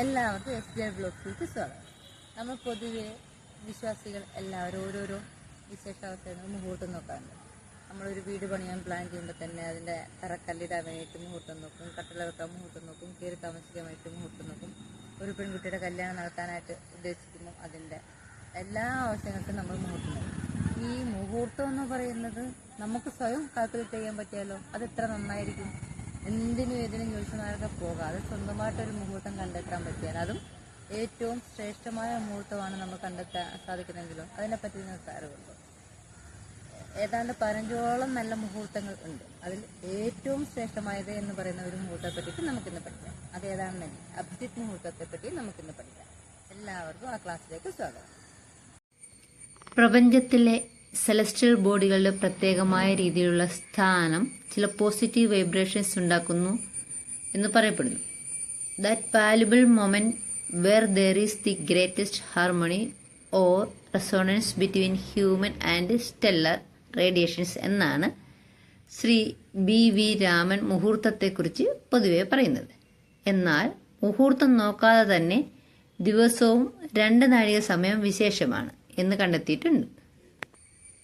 എല്ലാവർക്കും S J ബ്ലോക്കിലേക്ക് സ്വാഗതം. നമ്മൾ പൊതുവെ വിശ്വാസികൾ എല്ലാവരും ഓരോരോ വിശേഷാവസ്ഥകൾ മുഹൂർത്തം നോക്കാറുണ്ട്. നമ്മളൊരു വീട് പണിയാൻ പ്ലാൻ ചെയ്യുമ്പോൾ തന്നെ അതിന്റെ തറക്കല്ലിടാൻ വേണ്ടിയിട്ട് മുഹൂർത്തം നോക്കും കട്ടില വെക്കാൻ മുഹൂർത്തം നോക്കും കയറി താമസിക്കാൻ വേണ്ടിയിട്ട് മുഹൂർത്തം നോക്കും. ഒരു പെൺകുട്ടിയുടെ കല്യാണം നടത്താനായിട്ട് ഉദ്ദേശിക്കുന്നു. അതിന്റെ എല്ലാ ആവശ്യങ്ങൾക്കും നമ്മൾ മുഹൂർത്തം നോക്കും. ഈ മുഹൂർത്തം എന്ന് പറയുന്നത് നമുക്ക് സ്വയം കാൽക്കുലേറ്റ് ചെയ്യാൻ പറ്റിയാലോ? അത് എത്ര നന്നായിരിക്കും? എന്തിനും ഏതിനും ജ്യോത്സ്യന്മാരൊക്കെ പോകാതെ സ്വന്തമായിട്ടൊരു മുഹൂർത്തം കണ്ടെത്താൻ പറ്റിയാൽ അതും ഏറ്റവും ശ്രേഷ്ഠമായ മുഹൂർത്തമാണ് നമ്മൾ കണ്ടെത്താൻ സാധിക്കുന്നെങ്കിലും അതിനെപ്പറ്റി നിങ്ങൾക്ക് അറിവുണ്ടോ ഏതാണ്ട് പതിനഞ്ചോളം നല്ല മുഹൂർത്തങ്ങൾ ഉണ്ട്. അതിൽ ഏറ്റവും ശ്രേഷ്ഠമായത് എന്ന് പറയുന്ന ഒരു മുഹൂർത്തത്തെപ്പറ്റി നമുക്കിന്ന് പഠിക്കാം. അത് ഏതാണെന്ന് അഭിജിത് മുഹൂർത്തത്തെ പറ്റി നമുക്കിന്ന് പഠിക്കാം. എല്ലാവർക്കും ആ ക്ലാസ്സിലേക്ക് സ്വാഗതം. പ്രപഞ്ചത്തിലെ സെലസ്ട്രിയൽ ബോഡികളുടെ പ്രത്യേകമായ രീതിയിലുള്ള സ്ഥാനം ചില പോസിറ്റീവ് വൈബ്രേഷൻസ് ഉണ്ടാക്കുന്നു എന്ന് പറയപ്പെടുന്നു. That valuable moment where there is the greatest harmony or resonance between human and stellar radiations എന്നാണ് ശ്രീ ബി വി രാമൻ മുഹൂർത്തത്തെക്കുറിച്ച് പൊതുവെ പറയുന്നത്. എന്നാൽ മുഹൂർത്തം നോക്കാതെ തന്നെ ദിവസവും രണ്ട് നാഴിക സമയം വിശേഷമാണ് എന്ന് കണ്ടെത്തിയിട്ടുണ്ട്.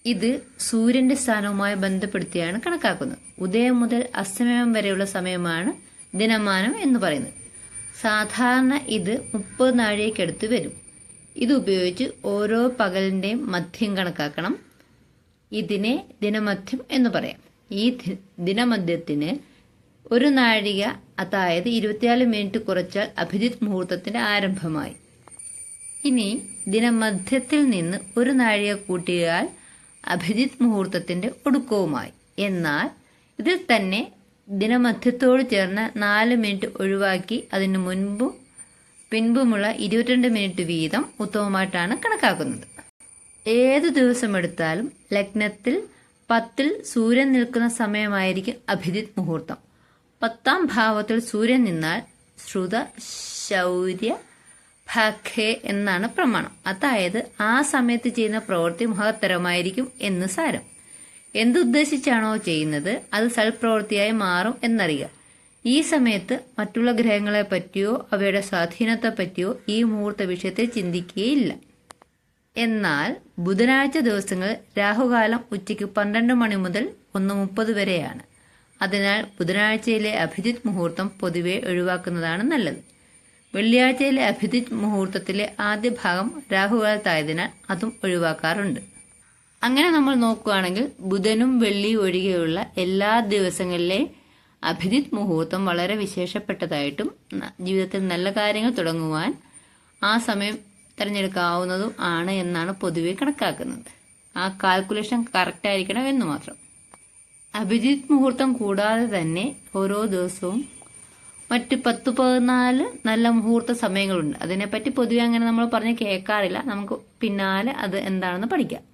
ഇത് സൂര്യന്റെ സ്ഥാനവുമായി ബന്ധപ്പെടുത്തിയാണ് കണക്കാക്കുന്നത്. ഉദയം മുതൽ അസ്തമയം വരെയുള്ള സമയമാണ് ദിനമാനം എന്ന് പറയുന്നത്. സാധാരണ ഇത് മുപ്പത് നാഴികയ്ക്കടുത്ത് വരും. ഇത് ഉപയോഗിച്ച് ഓരോ പകലിന്റെയും മധ്യം കണക്കാക്കണം. ഇതിനെ ദിനമധ്യം എന്ന് പറയാം. ഈ ദിനമധ്യത്തിന് ഒരു നാഴിക അതായത് ഇരുപത്തിനാല് മിനിറ്റ് കുറച്ചാൽ അഭിജിത് മുഹൂർത്തത്തിന്റെ ആരംഭമായി. ഇനി ദിനമധ്യത്തിൽ നിന്ന് ഒരു നാഴിക കൂട്ടിയാൽ അഭിജിത് മുഹൂർത്തത്തിന്റെ ഒടുക്കവുമായി. എന്നാൽ ഇതിൽ തന്നെ ദിനമധ്യത്തോട് ചേർന്ന് നാല് മിനിറ്റ് ഒഴിവാക്കി അതിന് മുൻപും പിൻപുമുള്ള ഇരുപത്തിരണ്ട് മിനിറ്റ് വീതം ഉത്തമമായിട്ടാണ് കണക്കാക്കുന്നത്. ഏത് ദിവസം എടുത്താലും ലഗ്നത്തിൽ പത്തിൽ സൂര്യൻ നിൽക്കുന്ന സമയമായിരിക്കും അഭിജിത് മുഹൂർത്തം. പത്താം ഭാവത്തിൽ സൂര്യൻ നിന്നാൽ ശ്രുത ശൗര്യ ഭാഖേ എന്നാണ് പ്രമാണം. അതായത് ആ സമയത്ത് ചെയ്യുന്ന പ്രവൃത്തി മഹത്തരമായിരിക്കും എന്ന് സാരം. എന്തുദ്ദേശിച്ചാണോ ചെയ്യുന്നത് അത് സൽപ്രവൃത്തിയായി മാറും എന്നറിയുക. ഈ സമയത്ത് മറ്റുള്ള ഗ്രഹങ്ങളെ പറ്റിയോ അവയുടെ സ്വാധീനത്തെ പറ്റിയോ ഈ മുഹൂർത്ത വിഷയത്തെ ചിന്തിക്കുകയില്ല. എന്നാൽ ബുധനാഴ്ച ദിവസങ്ങൾ രാഹുകാലം ഉച്ചയ്ക്ക് പന്ത്രണ്ട് മണി മുതൽ ഒന്ന് മുപ്പത് വരെയാണ്. അതിനാൽ ബുധനാഴ്ചയിലെ അഭിജിത് മുഹൂർത്തം പൊതുവെ ഒഴിവാക്കുന്നതാണ് നല്ലത്. വെള്ളിയാഴ്ചയിലെ അഭിജിത് മുഹൂർത്തത്തിലെ ആദ്യ ഭാഗം രാഹുകാലത്തായതിനാൽ അതും ഒഴിവാക്കാറുണ്ട്. അങ്ങനെ നമ്മൾ നോക്കുകയാണെങ്കിൽ ബുധനും വെള്ളി ഒഴികെയുള്ള എല്ലാ ദിവസങ്ങളിലെ അഭിജിത് മുഹൂർത്തം വളരെ വിശേഷപ്പെട്ടതായിട്ടും ജീവിതത്തിൽ നല്ല കാര്യങ്ങൾ തുടങ്ങുവാൻ ആ സമയം തിരഞ്ഞെടുക്കാവുന്നതും ആണ് എന്നാണ് പൊതുവെ കണക്കാക്കുന്നത്. ആ കാൽക്കുലേഷൻ കറക്റ്റ് ആയിരിക്കണം എന്ന് മാത്രം. അഭിജിത് മുഹൂർത്തം കൂടാതെ തന്നെ ഓരോ ദിവസവും മറ്റ് പത്ത് പതിനാല് നല്ല മുഹൂർത്ത സമയങ്ങളുണ്ട്. അതിനെപ്പറ്റി പൊതുവെ അങ്ങനെ നമ്മൾ പറഞ്ഞ് കേൾക്കാറില്ല. നമുക്ക് പിന്നാലെ അത് എന്താണെന്ന് പഠിക്കാം.